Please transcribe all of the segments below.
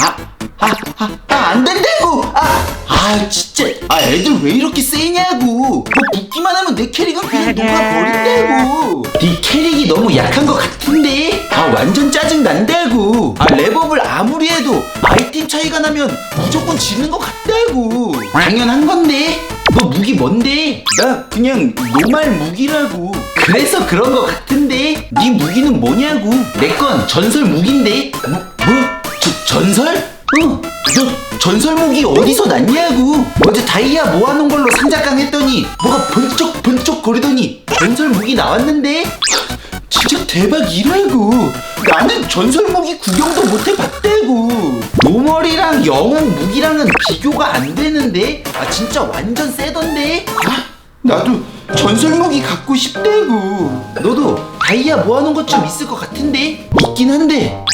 아, 아, 아, 아, 안 된다고! 아, 아, 진짜. 아, 애들 왜 이렇게 세냐고! 뭐 붙기만 하면 내 캐릭은 그냥 누가 버린다고! 네 캐릭이 너무 약한 것 같은데? 아, 완전 짜증 난다고! 아, 랩업을 아무리 해도 아이템 차이가 나면 무조건 지는 것 같다고! 당연한 건데? 너 무기 뭔데? 나 그냥 노말 무기라고. 그래서 그런 것 같은데? 네 무기는 뭐냐고? 내 건 전설 무기인데? 뭐? 전설? 어, 너 전설 무기 어디서 났냐고? 어제 다이아 모아놓은 걸로 상자깡 했더니 뭐가 번쩍 번쩍 거리더니 전설 무기 나왔는데? 진짜 대박이라고 나는 전설 무기 구경도 못 해봤다고. 노멀이랑 영웅 무기랑은 비교가 안 되는데? 아 진짜 완전 세던데? 아 나도 전설 무기 갖고 싶다고. 너도 다이아 모아놓은 것 좀 있을 것 같은데? 있긴 한데. 아,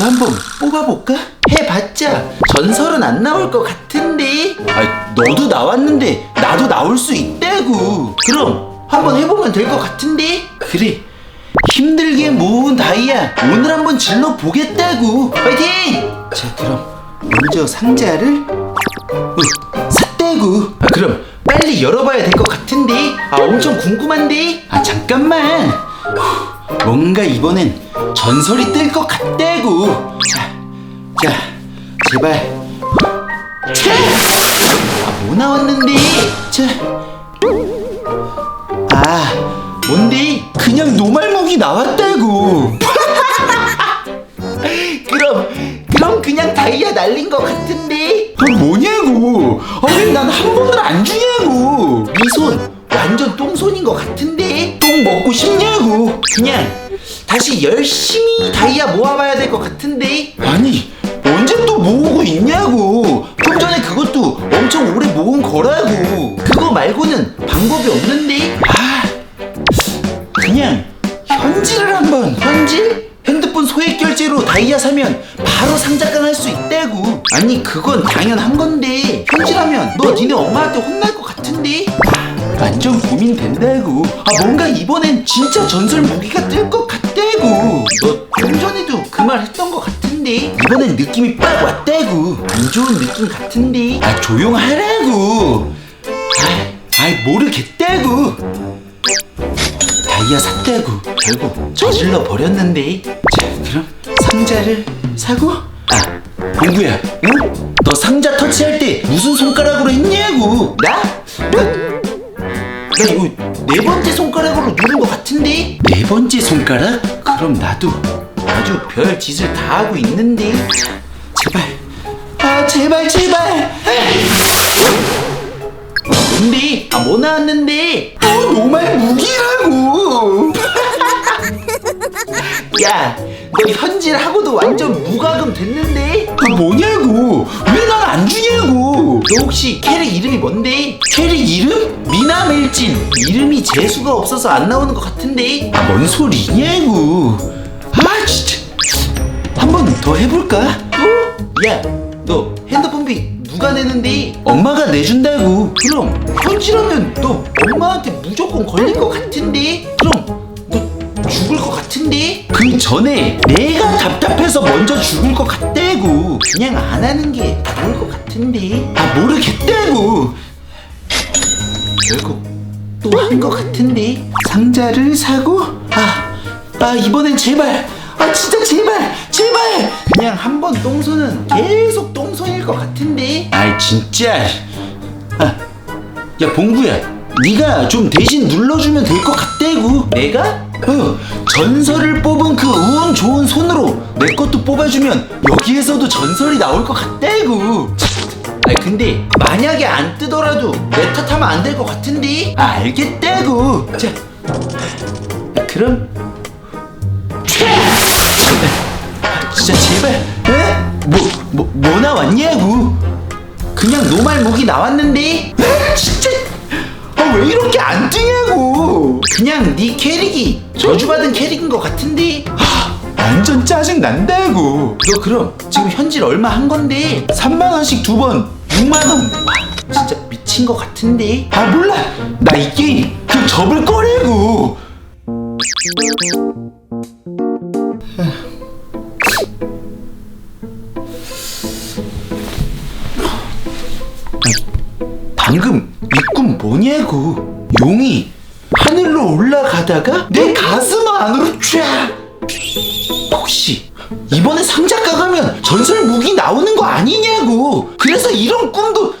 나도 한번 뽑아볼까? 해봤자 전설은 안 나올 것 같은데. 아 너도 나왔는데 나도 나올 수 있다고. 그럼 한번 해보면 될 것 같은데? 그래. 힘들게 모은 다이아 오늘 한번 질러 보겠다고. 파이팅! 자 그럼 먼저 상자를 어, 샀다고. 아 그럼 빨리 열어봐야 될 것 같은데? 아 엄청 궁금한데? 아 잠깐만. 후, 뭔가 이번엔 전설이 뜰 것 같다고 자, 자 제발 차! 아, 뭐 나왔는데 자 아, 뭔데? 그냥 노말목이 나왔다고. 그럼, 그럼 그냥 다이아 날린 것 같은데? 아, 뭐냐고? 아, 왜난한 번을 안 주냐고? 완전 똥손인 것 같은데? 똥 먹고 싶냐고? 그냥, 다시 열심히 다이아 모아봐야 될 것 같은데? 아니, 언제 또 모으고 있냐고? 좀 전에 그것도 엄청 오래 모은 거라고. 그거 말고는 방법이 없는데? 아, 그냥 현질을 한번. 현질? 핸드폰 소액 결제로 다이아 사면 바로 상자깡 할수 있다고. 아니 그건 당연한 건데 현질하면 너 니네 엄마한테 혼날. 아, 완전 고민된다고. 아 뭔가 이번엔 진짜 전설 무기가 뜰 것 같다고. 너좀 전에도 그 말 했던 것 같은데 이번엔 느낌이 빡 왔다고. 안 좋은 느낌 같은데. 아 조용하라고. 아, 아이 모르겠다고. 다이아 샀다고 결국 저질러 버렸는데 자 그럼 상자를 사고 아 공구야 응? 너 상자 터치할 때 무슨 손가락으로 했냐고 나? 나, 나 이거 네 번째 손가락으로 누른 것 같은데? 네 번째 손가락? 그럼 나도 아주 별 짓을 다 하고 있는데. 자, 제발. 아 제발 제발. 근데? 아 뭐 나왔는데? 어 노말 무기라고. 야 너 현질 하고도 완전 무과금 됐는데? 아 뭐냐고. 왜난 안 주냐고. 너 혹시 캐릭 이름이 뭔데? 캐릭 이름? 미나멜진. 이름이 재수가 없어서 안 나오는 것 같은데. 아 뭔 소리냐고 아 진짜. 한 번 더 해볼까? 또? 야너 핸드폰비 누가 내는데? 엄마가 내준다고. 그럼 현질하면 너 엄마한테 무조건 걸릴 것 같은데? 그럼 너 죽을 것 같 은데 그 전에 내가 답답해서 먼저 죽을 것 같다고. 그냥 안 하는 게 나을 것 같은데. 아 모르겠다고. 결국 또 한 것 같은데. 상자를 사고 아, 아 이번엔 제발. 아 진짜 제발 제발. 그냥 한 번 똥손은 계속 똥손일 것 같은데. 아이 진짜. 아, 야 봉구야. 네가 좀 대신 눌러주면 될 것 같다고. 내가? 어 전설을 뽑은 그 운 좋은 손으로 내 것도 뽑아주면 여기에서도 전설이 나올 것 같다고 아 근데 만약에 안 뜨더라도 내 탓하면 안 될 것 같은데? 아 알겠다고 자 아, 그럼. 진짜 제발 에? 뭐, 뭐, 뭐 나왔냐고 그냥 노말 무기 나왔는데 왜 이렇게 안 뛰냐고. 그냥 네 캐릭이 저주받은 캐릭인 것 같은데. 완전 짜증 난다고. 너 그럼 지금 현질 얼마 한 건데? 3만 원씩 두 번. 6만 원. 진짜 미친 것 같은데. 아 몰라. 나 이 게임 그 접을 거라고. 아, 방금 입구 뭐냐고? 용이 하늘로 올라가다가 내 가슴 안으로 쫙! 혹시 이번에 상자 까가면 전설 무기 나오는 거 아니냐고! 그래서 이런 꿈도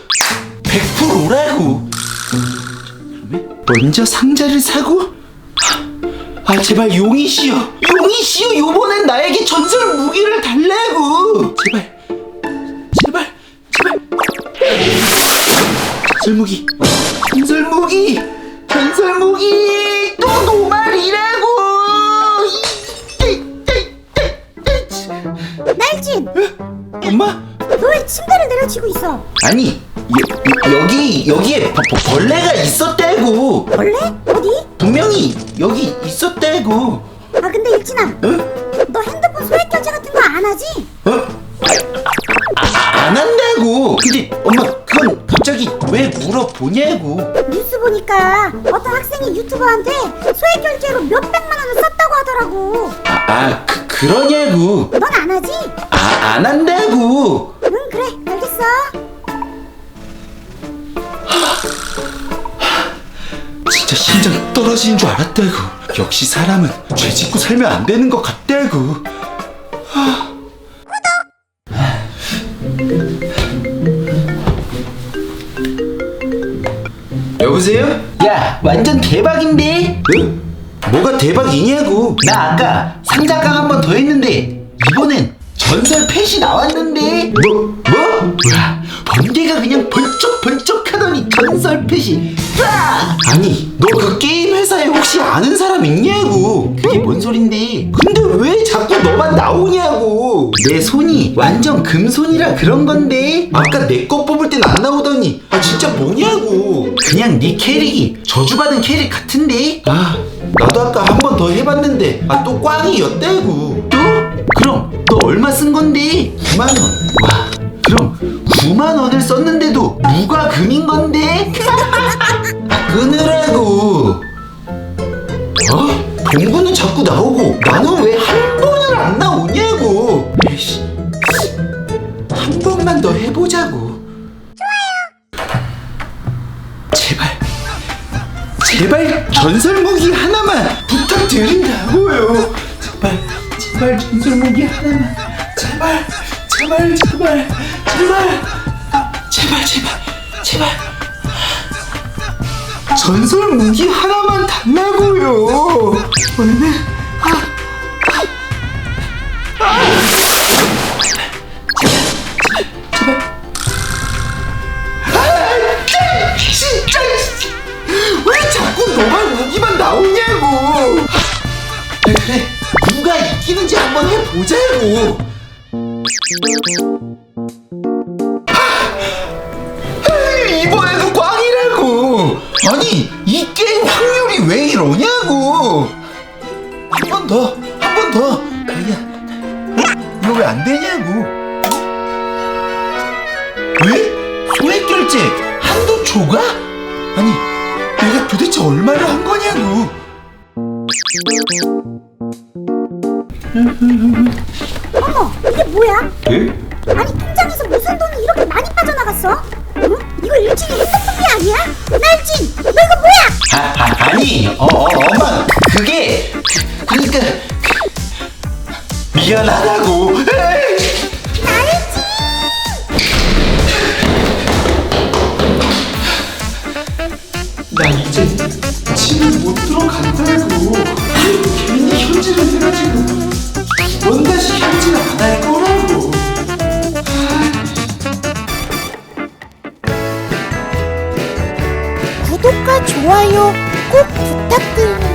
100%라고! 먼저 상자를 사고? 아 제발 용이시여! 용이시여 요번엔 나에게 전설 무기를 달라고! 제발 제발 제발! 전설 무기 있어? 아니 여, 여 기 여기에 버- 버- 벌레가 있었대고 벌레? 어디? 분명히 여기 있었대고 아 근데 일진아, 응? 너 핸드폰 소액 결제 같은 거 안 하지? 어? 아, 아, 안 한다고 근데 엄마 그건 갑자기 왜 물어보냐고 뉴스 보니까 어떤 학생이 유튜버한테 소액 결제로 몇 백만 원을 썼다고 하더라고. 아, 아 그, 그러냐고 넌 안 하지? 아 안 한다고 심장 떨어지는 줄 알았다고 역시 사람은 죄 짓고 살면 안 되는 것 같다고 여보세요? 야 완전 대박인데? 응? 뭐가 대박이냐고 나 아까 상자깡 한 번 더 했는데 이번엔 전설 펫이 나왔는데 뭐? 뭐? 와 번개가 그냥 번쩍번쩍 하더니 전설 펫이 와! 아니 너 그 게임 회사에 혹시 아는 사람 있냐고. 그게 뭔 소린데? 근데 왜 자꾸 너만 나오냐고. 내 손이 완전 금손이라 그런 건데? 아까 내 거 뽑을 땐 안 나오더니. 아 진짜 뭐냐고. 그냥 네 캐릭이 저주받은 캐릭 같은데? 아 나도 아까 한 번 더 해봤는데. 아 또 꽝이었대고. 또? 그럼 너 얼마 쓴 건데? 9만원. 와 그럼 9만 원을 썼는데도 누가 금인 건데? 끊으라고. 어? 동구는 자꾸 나오고 나는 왜 한 번을 안 나오냐고. 에이씨. 한 번만 더 해보자고. 제발. 제발 전설 무기 하나만 부탁드린다고요. 제발, 제발 전설 무기 하나만. 제발, 제발, 제발, 제발, 제발, 제발, 제발. 전설 무기 하나만 달라고요. 얼른. 아, 아, 아. 제발, 제발, 제발. 아, 진짜. 왜 자꾸 너만 무기만 나오냐고. 그래, 그래. 누가 이기는지 한번 해보자고. 이번에도 꽝이라고. 아니 이 게임 확률이 왜 이러냐고. 한 번 더 한 번 더. 아니야 이거 왜 안 되냐고. 왜? 소액 결제 한도 초과? 아니 내가 도대체 얼마를 한 거냐고 뭐야? 에? 아니 통장에서 무슨 돈이 이렇게 많이 빠져나갔어? 응? 이거 일진이 핸드폰이 아니야? 날진, 너 이거 뭐야? 아, 아 아니 어, 어 엄마 그게 그, 그러니까 미안하다고! 나 이제 집에 못 들어간다고 괜히 현질을 해가지고 원 다시 현질 안할거 ワイを濃くたく